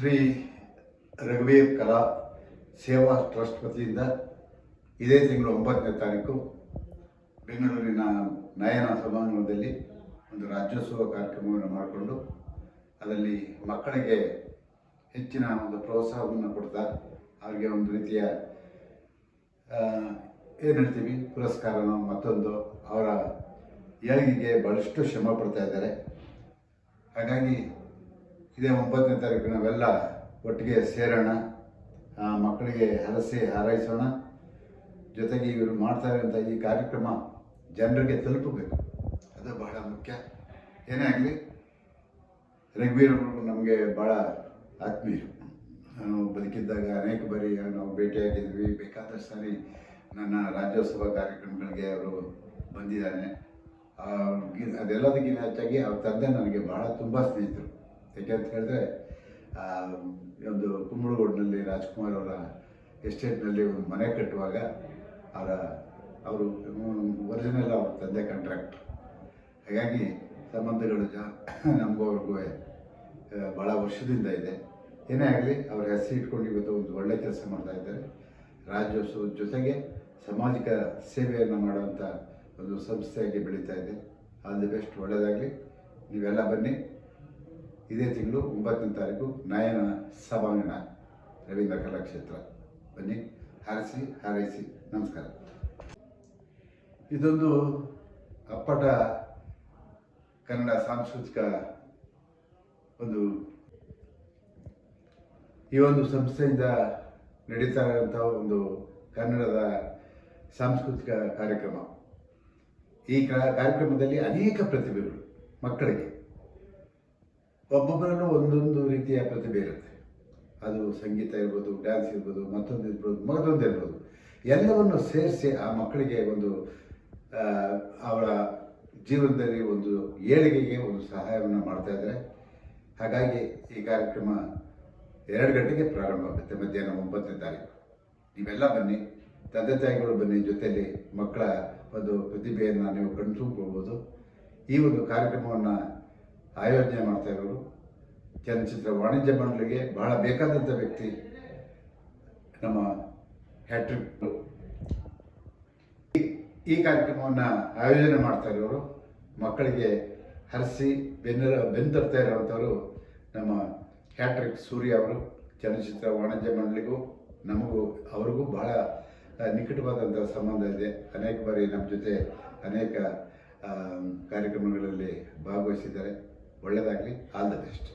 ಶ್ರೀ ರಘುವೀರ್ ಕಲಾ ಸೇವಾ ಟ್ರಸ್ಟ್ ವತಿಯಿಂದ ಇದೇ ತಿಂಗಳು ಒಂಬತ್ತನೇ ತಾರೀಕು ಬೆಂಗಳೂರಿನ ನಯನ ಸಭಾಂಗಣದಲ್ಲಿ ಒಂದು ರಾಜ್ಯೋತ್ಸವ ಕಾರ್ಯಕ್ರಮವನ್ನು ಮಾಡಿಕೊಂಡು ಅದರಲ್ಲಿ ಮಕ್ಕಳಿಗೆ ಹೆಚ್ಚಿನ ಒಂದು ಪ್ರೋತ್ಸಾಹವನ್ನು ಕೊಡ್ತಾ ಅವರಿಗೆ ಒಂದು ರೀತಿಯ ಏನು ಹೇಳ್ತೀವಿ, ಪುರಸ್ಕಾರನೋ ಮತ್ತೊಂದು ಅವರ ಏಳಿಗೆಗೆ ಭಾಳಷ್ಟು ಶ್ರಮ ಪಡ್ತಾ ಇದ್ದಾರೆ. ಹಾಗಾಗಿ ಇದೇ ಒಂಬತ್ತನೇ ತಾರೀಕು ನಾವೆಲ್ಲ ಒಟ್ಟಿಗೆ ಸೇರೋಣ ಮಕ್ಕಳಿಗೆ ಹರಸಿ ಹಾರೈಸೋಣ. ಜೊತೆಗೆ ಇವರು ಮಾಡ್ತಾ ಅಂತ ಈ ಕಾರ್ಯಕ್ರಮ ಜನರಿಗೆ ತಲುಪಬೇಕು. ಅದು ಬಹಳ ಮುಖ್ಯ. ಏನೇ ಆಗಲಿ, ರಘುವೀರ್ ಅವರು ನಮಗೆ ಭಾಳ ಆತ್ಮೀಯರು ನಾನು ಬದುಕಿದ್ದಾಗ ಅನೇಕ ಬಾರಿ ನಾವು ಭೇಟಿಯಾಗಿದ್ವಿ. ಬೇಕಾದಷ್ಟು ಸಾರಿ ನನ್ನ ರಾಜ್ಯೋತ್ಸವ ಕಾರ್ಯಕ್ರಮಗಳಿಗೆ ಅವರು ಬಂದಿದ್ದಾನೆ ಅದೆಲ್ಲದಕ್ಕಿಂತ ಹೆಚ್ಚಾಗಿ ಅವ್ರ ತಂದೆ ನನಗೆ ಭಾಳ ತುಂಬ ಸ್ನೇಹಿತರು. ಯಾಕೆ ಅಂತ ಹೇಳಿದ್ರೆ ಒಂದು ಕುಂಬಳಗೋಡ್ನಲ್ಲಿ ರಾಜ್ಕುಮಾರ್ ಅವರ ಎಸ್ಟೇಟ್ನಲ್ಲಿ ಒಂದು ಮನೆ ಕಟ್ಟುವಾಗ ಅವರ, ಅವರು ಒರಿಜಿನಲ್ ಅವ್ರ ತಂದೆ ಕಾಂಟ್ರಾಕ್ಟ್. ಹಾಗಾಗಿ ಸಂಬಂಧಗಳು ಜಾ, ನಮಗೂ ಭಾಳ ವರ್ಷದಿಂದ ಇದೆ. ಏನೇ ಆಗಲಿ, ಅವ್ರ ಹೆಸರು ಇಟ್ಕೊಂಡು ಇವತ್ತು ಒಂದು ಒಳ್ಳೆ ಕೆಲಸ ಮಾಡ್ತಾ ಇದ್ದಾರೆ. ರಾಜ್ಯೋತ್ಸವದ ಜೊತೆಗೆ ಸಾಮಾಜಿಕ ಸೇವೆಯನ್ನು ಮಾಡುವಂಥ ಒಂದು ಸಂಸ್ಥೆಯಾಗಿ ಬೆಳೀತಾ ಇದೆ. ಆಲ್ ದಿ ಬೆಸ್ಟ್ ಒಳ್ಳೆಯದಾಗಲಿ ನೀವೆಲ್ಲ ಬನ್ನಿ. ಇದೇ ತಿಂಗಳು ಒಂಬತ್ತನೇ ತಾರೀಕು ನಯನ ಸಭಾಂಗಣ, ರವೀಂದ್ರ ಕಲಾಕ್ಷೇತ್ರ. ಬನ್ನಿ, ಹಾರಿಸಿ, ಹಾರೈಸಿ, ನಮಸ್ಕಾರ. ಇದೊಂದು ಅಪ್ಪಟ ಕನ್ನಡ ಸಾಂಸ್ಕೃತಿಕ ಒಂದು ಈ ಒಂದು ಸಂಸ್ಥೆಯಿಂದ ನಡೀತಾ ಇರುವಂಥ ಒಂದು ಕನ್ನಡದ ಸಾಂಸ್ಕೃತಿಕ ಕಾರ್ಯಕ್ರಮ. ಈ ಕಾರ್ಯಕ್ರಮದಲ್ಲಿ ಅನೇಕ ಪ್ರತಿಭೆಗಳು ಮಕ್ಕಳಿಗೆ. ಒಬ್ಬೊಬ್ಬರಲ್ಲೂ ಒಂದೊಂದು ರೀತಿಯ ಪ್ರತಿಭೆ ಇರುತ್ತೆ. ಅದು ಸಂಗೀತ ಇರ್ಬೋದು ಡ್ಯಾನ್ಸ್ ಇರ್ಬೋದು, ಮತ್ತೊಂದು ಇರ್ಬೋದು ಮತ್ತೊಂದು ಇರ್ಬೋದು. ಎಲ್ಲವನ್ನು ಸೇರಿಸಿ ಆ ಮಕ್ಕಳಿಗೆ ಒಂದು ಅವರ ಜೀವನದಲ್ಲಿ ಒಂದು ಏಳಿಗೆಗೆ ಒಂದು ಸಹಾಯವನ್ನು ಮಾಡ್ತಾ ಇದ್ದಾರೆ. ಹಾಗಾಗಿ ಈ ಕಾರ್ಯಕ್ರಮ ಎರಡು ಗಂಟೆಗೆ ಪ್ರಾರಂಭ ಆಗುತ್ತೆ, ಮಧ್ಯಾಹ್ನ ಒಂಬತ್ತನೇ ತಾರೀಕು. ನೀವೆಲ್ಲ ಬನ್ನಿ, ತಂದೆ ತಾಯಿಗಳು ಬನ್ನಿ, ಜೊತೆಯಲ್ಲಿ ಮಕ್ಕಳ ಒಂದು ಪ್ರತಿಭೆಯನ್ನು ನೀವು ಕಣ್ತುಂಬ್ಕೋಬೋದು ಈ ಒಂದು ಕಾರ್ಯಕ್ರಮವನ್ನು ಆಯೋಜನೆ ಮಾಡ್ತಾ ಇರೋರು. ಚಲನಚಿತ್ರ ವಾಣಿಜ್ಯ ಮಂಡಳಿಗೆ ಬಹಳ ಬೇಕಾದಂಥ ವ್ಯಕ್ತಿ ನಮ್ಮ ಹ್ಯಾಟ್ರಿಕ್ ಈ- ಕಾರ್ಯಕ್ರಮವನ್ನು ಆಯೋಜನೆ ಮಾಡ್ತಾ ಇರೋರು. ಮಕ್ಕಳಿಗೆ ಹರಿಸಿ ಬೆನ್ನ ಬೆನ್ನು ಇರೋವಂಥವರು ನಮ್ಮ ಹ್ಯಾಟ್ರಿಕ್ ಸೂರ್ಯ ಅವರು. ಚಲನಚಿತ್ರ ವಾಣಿಜ್ಯ ಮಂಡಳಿಗೂ, ನಮಗೂ, ಅವ್ರಿಗೂ ಬಹಳ ನಿಕಟವಾದಂಥ ಸಂಬಂಧ ಇದೆ. ಅನೇಕ ಬಾರಿ ನಮ್ಮ ಜೊತೆ ಅನೇಕ ಕಾರ್ಯಕ್ರಮಗಳಲ್ಲಿ ಭಾಗವಹಿಸಿದ್ದಾರೆ. ಒಳ್ಳೆಯದಾಗಲಿ ಆಲ್ ದ ಬೆಸ್ಟ್